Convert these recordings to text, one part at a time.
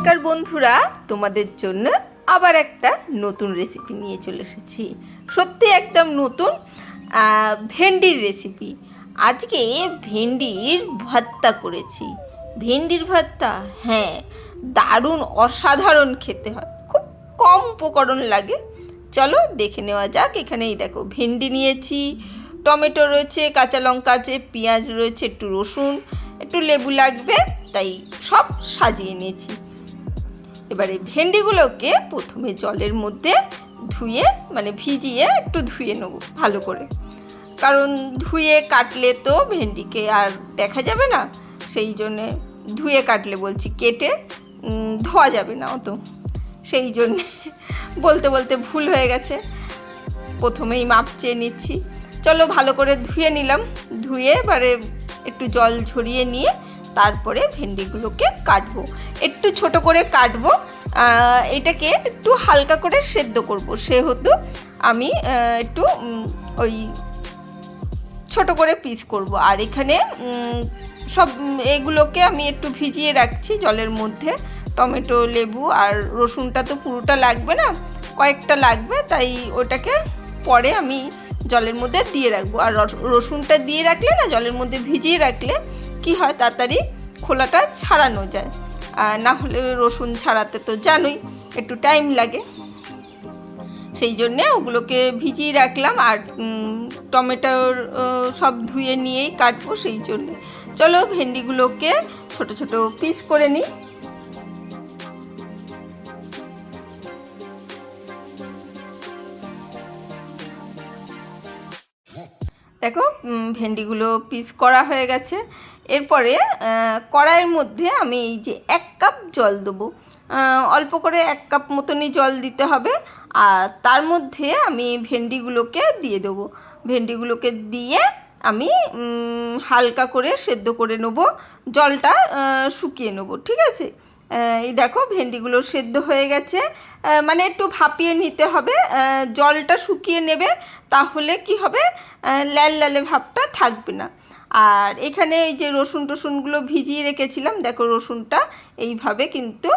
নমস্কার বন্ধুরা, তোমাদের জন্য আবার একটা নতুন রেসিপি নিয়ে চলে এসেছি। সত্যি একদম নতুন ভেন্ডির রেসিপি আজকে ভেন্ডির ভর্তা করেছি। ভেন্ডির ভর্তা হ্যাঁ দারুণ অসাধারণ খেতে হয়। খুব কম উপকরণ লাগে। চলো দেখে নেওয়া যাক, এখানেই দেখো, ভেন্ডি নিয়েছি, টমেটো রয়েছে, কাঁচা লঙ্কা আছে, পেঁয়াজ রয়েছে, একটু রসুন, একটু লেবু লাগবে, তাই সব সাজিয়ে নিয়েছি। এবারে ভেন্ডিগুলোকে প্রথমে জলের মধ্যে ধুয়ে মানে ভিজিয়ে একটু ধুয়ে নেব ভালো করে। কারণ ধুয়ে কাটলে তো ভেন্ডিকে আর দেখা যাবে না। সেই জন্যে ধুয়ে কাটলে বলছি কেটে ধোয়া যাবে না অত। সেই জন্যে বলতে বলতে ভুল হয়ে গেছে। প্রথমেই মাপ চেয়ে নিচ্ছি। চলো ভালো করে ধুয়ে নিলাম। ধুয়ে এবারে একটু জল ঝরিয়ে নিয়ে তারপরে ভেন্ডিগুলোকে কাটবো। একটু ছোট করে কাটবো। এটাকে একটু হালকা করে সেদ্ধ করব। সেহেতু আমি একটু ওই ছোট করে পিস করব। আর এখানে সব এগুলোকে আমি একটু ভিজিয়ে রাখছি জলের মধ্যে। টমেটো, লেবু আর রসুনটা তো পুরোটা লাগবে না, কয়েকটা লাগবে, তাই ওটাকে পরে আমি জলের মধ্যে দিয়ে রাখব। আর রস- রসুনটা দিয়ে রাখলে না, জলের মধ্যে ভিজিয়ে রাখলে কি হয়, তাড়াতাড়ি খোলাটা ছাড়ানো যায়। না হলে রসুন ছাড়াতে তো জানোই, একটু টাইম লাগে। সেই জন্যে ওগুলোকে ভিজিয়ে রাখলাম আর টমেটোর সব ধুয়ে নিয়েই কাটবো সেই জন্যে। চলো ভেন্ডিগুলোকে ছোট ছোট পিস করে নিই। দেখো ভেন্ডিগুলো পিস করা হয়ে গেছে। এরপরে কড়াইয়ের মধ্যে আমি এই যে এক কাপ জল দেবো। অল্প করে এক কাপ মতনই জল দিতে হবে। আর তার মধ্যে আমি ভেন্ডিগুলোকে দিয়ে দেবো। ভেন্ডিগুলোকে দিয়ে আমি হালকা করে সেদ্ধ করে নেব। জলটা শুকিয়ে নেব ঠিক আছে? এই দেখো ভেন্ডিগুলো সেদ্ধ হয়ে গেছে। মানে একটু ভাপিয়ে নিতে হবে। জলটা শুকিয়ে নেবে তাহলে কি হবে? আহ, ল্যাল ল্যালে ভাবটা থাকবে না। আর এখানে এই যে রসুন টসুনগুলো ভিজিয়ে রেখেছিলাম, দেখো রসুনটা এইভাবে কিন্তু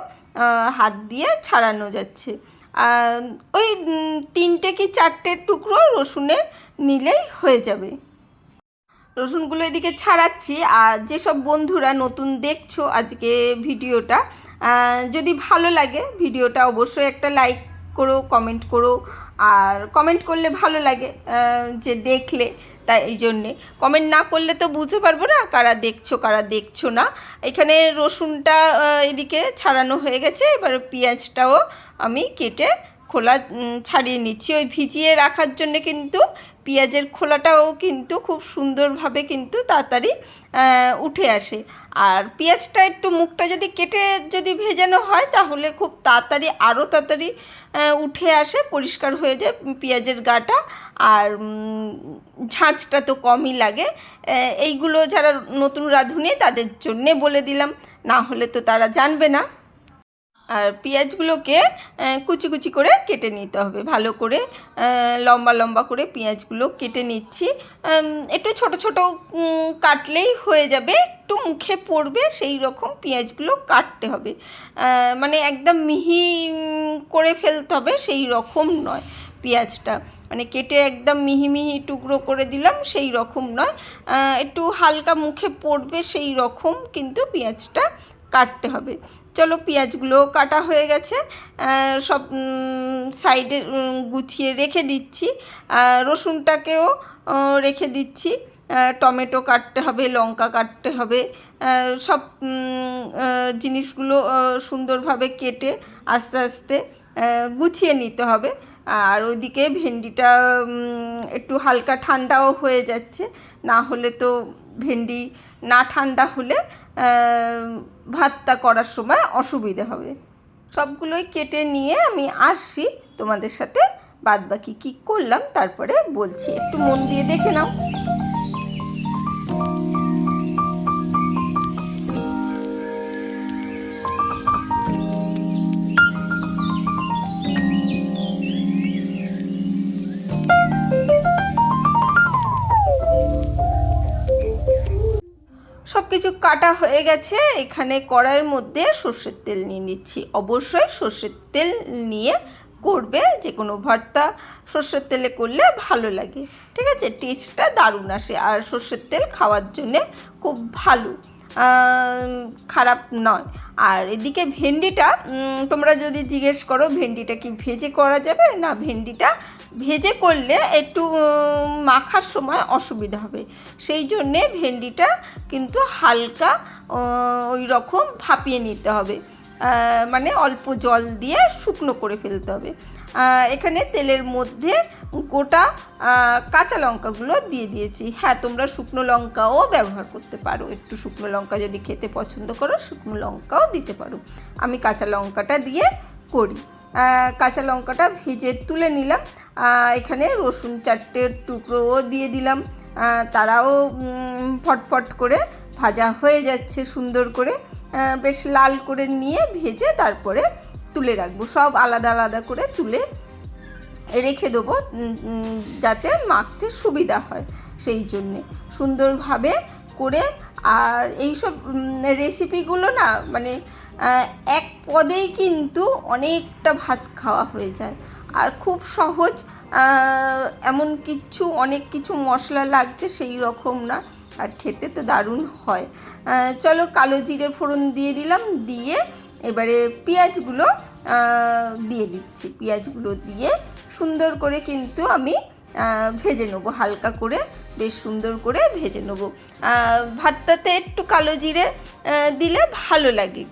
হাত দিয়ে ছাড়ানো যাচ্ছে। ওই তিনটে কি চারটে টুকরো রসুনের নিলেই হয়ে যাবে। রসুনগুলো এদিকে ছাড়াচ্ছি, আর যেসব বন্ধুরা নতুন দেখছ আজকে ভিডিওটা যদি ভালো লাগে ভিডিওটা অবশ্যই একটা লাইক করো, কমেন্ট করো, আর কমেন্ট করলে ভালো লাগে যে দেখলে। তাই এই জন্যে। কমেন্ট না করলে তো বুঝতে পারব না কারা দেখছ কারা দেখছ না। এখানে রসুনটা এদিকে ছাড়ানো হয়ে গেছে। এবার পেঁয়াজটাও আমি কেটে খোলা ছাড়িয়ে নিচ্ছি। ওই ভিজিয়ে রাখার জন্য কিন্তু পেঁয়াজের খোলাটাও কিন্তু খুব সুন্দরভাবে কিন্তু তাড়াতাড়ি উঠে আসে। আর পেঁয়াজটা একটু মুখটা যদি কেটে যদি ভেজানো হয়, তাহলে খুব তাড়াতাড়ি আরও তাড়াতাড়ি উঠে আসে, পরিষ্কার হয়ে যায় পেঁয়াজের গাটা। আর ঝাঁচটা তো কমই লাগে। এইগুলো যারা নতুন রাঁধুনি, তাদের জন্যে বলে দিলাম। না হলে তো তারা জানবে না। আর পেঁয়াজগুলোকে কুচি কুচি করে কেটে নিতে হবে। ভালো করে লম্বা লম্বা করে পেঁয়াজগুলো কেটে নিচ্ছি। একটু ছোট ছোট কাটলেই হয়ে যাবে। একটু মুখে পড়বে, সেই রকম পেঁয়াজগুলো কাটতে হবে। মানে একদম মিহি করে ফেলতে হবে, সেই রকম নয় পেঁয়াজটা। মানে কেটে একদম মিহি মিহি টুকরো করে দিলাম, সেই রকম নয়। একটু হালকা মুখে পড়বে, সেই রকম কিন্তু পেঁয়াজটা কাটতে হবে। চলো পেঁয়াজগুলো কাটা হয়ে গেছে। সব সাইডে গুছিয়ে রেখে দিচ্ছি। রসুনটাকেও রেখে দিচ্ছি। টমেটো কাটতে হবে, লঙ্কা কাটতে হবে। সব জিনিসগুলো সুন্দরভাবে কেটে আস্তে আস্তে গুছিয়ে নিতে হবে। আর ওইদিকে ভেন্ডিটা একটু হালকা ঠান্ডাও হয়ে যাচ্ছে। না হলে তো ভেন্ডি না ঠান্ডা হলে ভাতটা করার সময় অসুবিধে হবে। সবগুলোই কেটে নিয়ে আমি আসছি তোমাদের সাথে। বাদবাকি কী করলাম, তারপরে বলছি। একটু মন দিয়ে দেখে নাও। কিছু কাটা হয়ে গেছে। এখানে কড়াইয়ের মধ্যে সর্ষের তেল নিয়ে নিচ্ছি। অবশ্যই সর্ষের তেল নিয়ে করবে যে কোনো ভর্তা সর্ষের তেলে করলে ভালো লাগে। ঠিক আছে? টেস্টটা দারুণ আসে। আর সর্ষের তেল খাওয়ার জন্যে খুব ভালো। খারাপ নয়। আর এদিকে ভেন্ডিটা তোমরা যদি জিজ্ঞেস করো, ভেন্ডিটা কি ভেজে করা যাবে? না, ভেন্ডিটা ভেজে করলে একটু মাখার সময় অসুবিধা হবে। সেই জন্যে ভেন্ডিটা কিন্তু হালকা ওই রকম ভাপিয়ে নিতে হবে। মানে অল্প জল দিয়ে শুকনো করে ফেলতে হবে। এখানে তেলের মধ্যে গোটা কাঁচা লঙ্কাগুলো দিয়ে দিয়েছি। হ্যাঁ তোমরা শুকনো লঙ্কাও ব্যবহার করতে পারো। একটু শুকনো লঙ্কা যদি খেতে পছন্দ করো, শুকনো লঙ্কাও দিতে পারো। আমি কাঁচা লঙ্কাটা দিয়ে করি। কাঁচা লঙ্কাটা ভেজে তুলে নিলাম। এখানে রসুন চারটের টুকরোও দিয়ে দিলাম। তারাও ফটফট করে ভাজা হয়ে যাচ্ছে সুন্দর করে। বেশ লাল করে নিয়ে ভেজে তারপরে তুলে রাখব। সব আলাদা আলাদা করে তুলে রেখে দেবো যাতে মাখতে সুবিধা হয় সেই জন্যে। সুন্দরভাবে করে আর এইসব রেসিপিগুলো না মানে এক পদেই কিন্তু অনেকটা ভাত খাওয়া হয়ে যায়। আর খুব সহজ এমন কিছু, অনেক কিছু মশলা লাগছে সেই রকম না, আর খেতে তো দারুণ হয়। চলো কালো জিরে ফোড়ন দিয়ে দিলাম, দিয়ে এবারে পেঁয়াজগুলো দিয়ে দিচ্ছি। পেঁয়াজগুলো দিয়ে সুন্দর করে কিন্তু আমি ভেজে নেব, হালকা করে, বেশ সুন্দর করে ভেজে নেব। ভাতটাতে একটু কালো জিরে দিলে ভালো লাগে।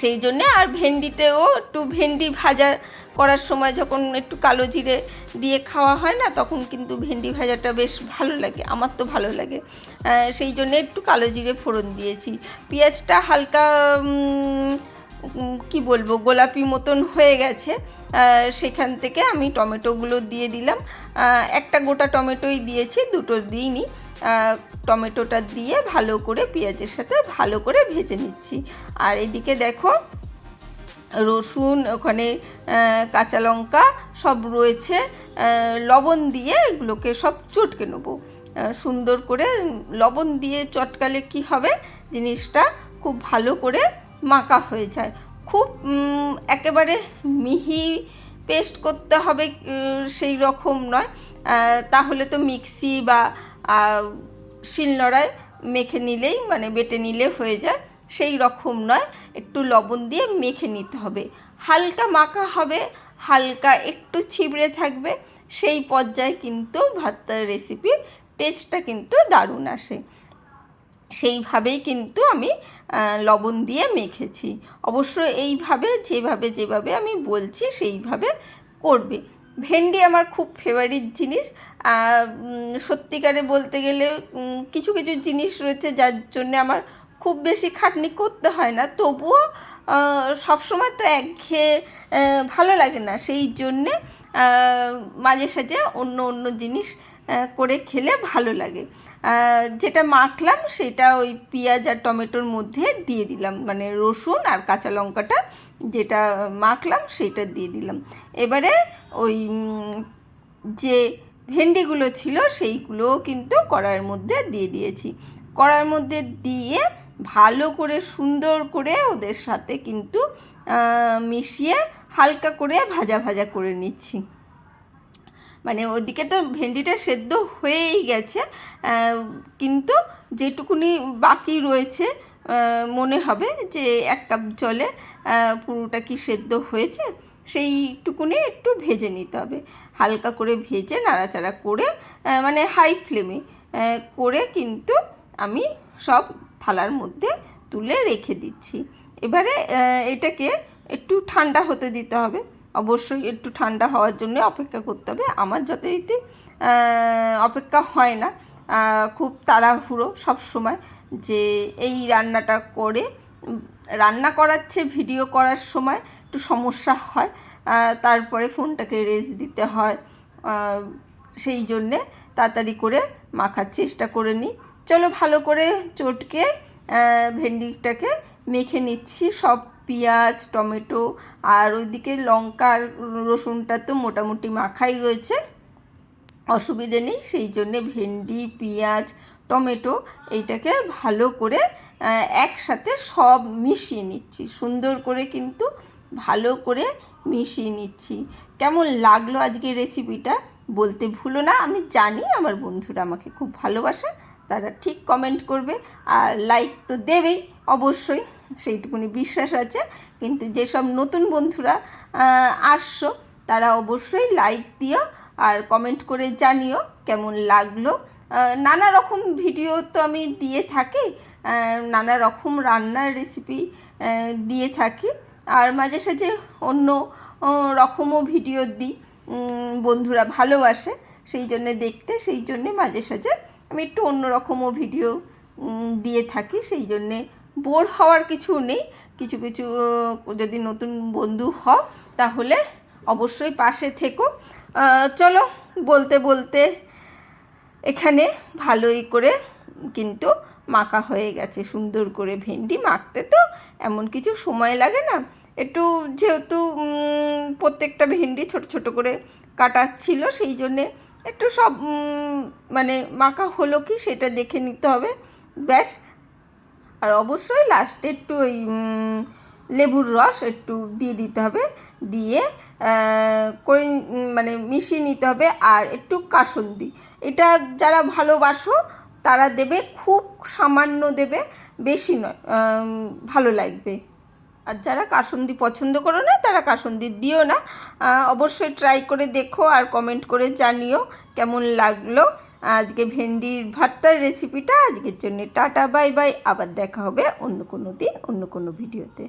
সেই জন্যে আর ভেন্ডিতেও একটু ভেন্ডি ভাজা করার সময় যখন একটু কালো জিরে দিয়ে খাওয়া হয় না, তখন কিন্তু ভেন্ডি ভাজাটা বেশ ভালো লাগে, আমার তো ভালো লাগে। সেই জন্য একটু কালো জিরে ফোড়ন দিয়েছি। পেঁয়াজটা হালকা কি বলব, গোলাপি মতন হয়ে গেছে। সেখান থেকে আমি টমেটোগুলো দিয়ে দিলাম। একটা গোটা টমেটোই দিয়েছি, দুটো দিইনি। টমেটোটা দিয়ে ভালো করে পেঁয়াজের সাথে ভালো করে ভেজে নিচ্ছি। আর এদিকে দেখো রসুন, ওখানে কাঁচা লঙ্কা সব রয়েছে। লবণ দিয়ে এগুলোকে সব চটকে নেব। সুন্দর করে লবণ দিয়ে চটকালে কি হবে? জিনিসটা খুব ভালো করে মাখা হয়ে যায়। খুব একেবারে মিহি পেস্ট করতে হবে সেই রকম নয়। তাহলে তো মিক্সি বা শিলনোড়ায় মেখে নিলেই মানে বেটে নিলে হয়ে যায়। সেই রকম নয়। একটু লবণ দিয়ে মেখে নিতে হবে। হালকা মাখা হবে, হালকা একটু ছিবড়ে থাকবে। সেই পর্যায়ে কিন্তু ভাতটার রেসিপির টেস্টটা কিন্তু দারুণ আসে। সেইভাবেই কিন্তু আমি লবণ দিয়ে মেখেছি। অবশ্য এইভাবে, যেভাবে যেভাবে আমি বলছি সেইভাবে করবে। ভেন্ডি আমার খুব ফেভারিট জিনিস। সত্যিকারে বলতে গেলে কিছু কিছু জিনিস রয়েছে যার জন্য আমার খুব বেশি খাটনি করতে হয় না। তবুও সবসময় তো একঘেয়ে ভালো লাগে না। সেই জন্যে মাঝে সাঝে অন্য অন্য জিনিস করে খেলে ভালো লাগে। যেটা মাখলাম সেটা ওই পেঁয়াজ আর টমেটোর মধ্যে দিয়ে দিলাম। মানে রসুন আর কাঁচা লঙ্কাটা যেটা মাখলাম সেটা দিয়ে দিলাম। এবারে ওই যে ভেন্ডিগুলো ছিল সেইগুলোও কিন্তু কড়াইয়ের মধ্যে দিয়ে দিয়েছি। কড়াইয়ের মধ্যে দিয়ে ভালো করে, সুন্দর করে ওদের সাথে কিন্তু মিশিয়ে হালকা করে ভাজা ভাজা করে নিচ্ছি। মানে ওদিকে তো ভেন্ডিটা সেদ্ধ হয়েই গেছে কিন্তু যেটুকুনি বাকি রয়েছে মনে হবে যে এক কাপ জলে পুরোটা কি সেদ্ধ হয়েছে, সেইটুকুনি একটু ভেজে নিতে হবে। হালকা করে ভেজে নাড়াচাড়া করে মানে হাই ফ্লেমে করে কিন্তু আমি সব থালার মধ্যে তুলে রেখে দিচ্ছি। এবারে এটাকে একটু ঠান্ডা হতে দিতে হবে। অবশ্যই একটু ঠান্ডা হওয়ার জন্য অপেক্ষা করতে হবে। আমার যথারীতি অপেক্ষা হয় না। খুব তাড়াহুড়ো সব সময় যে এই রান্নাটা করে, রান্না করাচ্ছে ভিডিও করার সময় একটু সমস্যা হয়। তারপরে ফোনটাকে রেস্ট দিতে হয়। সেই জন্যে তাড়াতাড়ি করে মাখার চেষ্টা করে নিই। চলো ভালো করে চটকে ভেন্ডিটাকে মেখে নিচ্ছি। সব পেঁয়াজ, টমেটো আর ওইদিকে লঙ্কা আর রসুনটা তো মোটামুটি মাখাই রয়েছে। অসুবিধে নেই, সেই জন্যে ভেন্ডি, পেঁয়াজ, টমেটো এইটাকে ভালো করে একসাথে সব মিশিয়ে নিচ্ছি। সুন্দর করে কিন্তু ভালো করে মিশিয়ে নিচ্ছি। কেমন লাগল আজকে রেসিপিটা বলতে ভুলো না। আমি জানি আমার বন্ধুরা আমাকে খুব ভালোবাসে। তারা ঠিক কমেন্ট করবে, আর লাইক তো দেবেই, অবশ্যই সেইটুকুনি বিশ্বাস আছে। কিন্তু যেসব নতুন বন্ধুরা আসছো, তারা অবশ্যই লাইক দিও, আর কমেন্ট করে জানিও কেমন লাগল। নানা রকম ভিডিও তো আমি দিয়ে থাকি নানা রকম রান্নার রেসিপি দিয়ে থাকি, আর মাঝে সাঝে অন্য রকমও ভিডিও দিই বন্ধুরা ভালোবাসে সেই জন্যে দেখতে সেই জন্যে মাঝে সাঝে আমি একটু অন্য রকমও ভিডিও দিয়ে থাকি, সেই জন্যে বোর হওয়ার কিছু নেই। কিছু কিছু যদি নতুন বন্ধু হও, তাহলে অবশ্যই পাশে থেকো। চলো, বলতে বলতে এখানে ভালোই করে কিন্তু মাখা হয়ে গেছে। সুন্দর করে ভেন্ডি মাখতে তো এমন কিছু সময় লাগে না। একটু যেহেতু প্রত্যেকটা ভেন্ডি ছোট ছোট করে কাটা ছিল, সেই জন্যে একটু সব মানে মাখা হলো কি সেটা দেখে নিতে হবে। ব্যাস। আর অবশ্যই লাস্টে একটু ওই লেবুর রস একটু দিয়ে দিতে হবে। দিয়ে করে মানে মিশিয়ে নিতে হবে আর একটু কাসন্দি। এটা যারা ভালোবাসো তারা দেবে, খুব সামান্য দেবে, বেশি নয় ভালো লাগবে। আর যারা কাসন্দি পছন্দ করো না, তারা কাসন্দি দিও না। অবশ্যই ট্রাই করে দেখো আর কমেন্ট করে জানিও কেমন লাগল। আজকে ভেন্ডির ভর্তার রেসিপিটা আজকের জন্য টাটা বাই বাই আবার দেখা হবে অন্য কোনো দিন, অন্য কোনো ভিডিওতে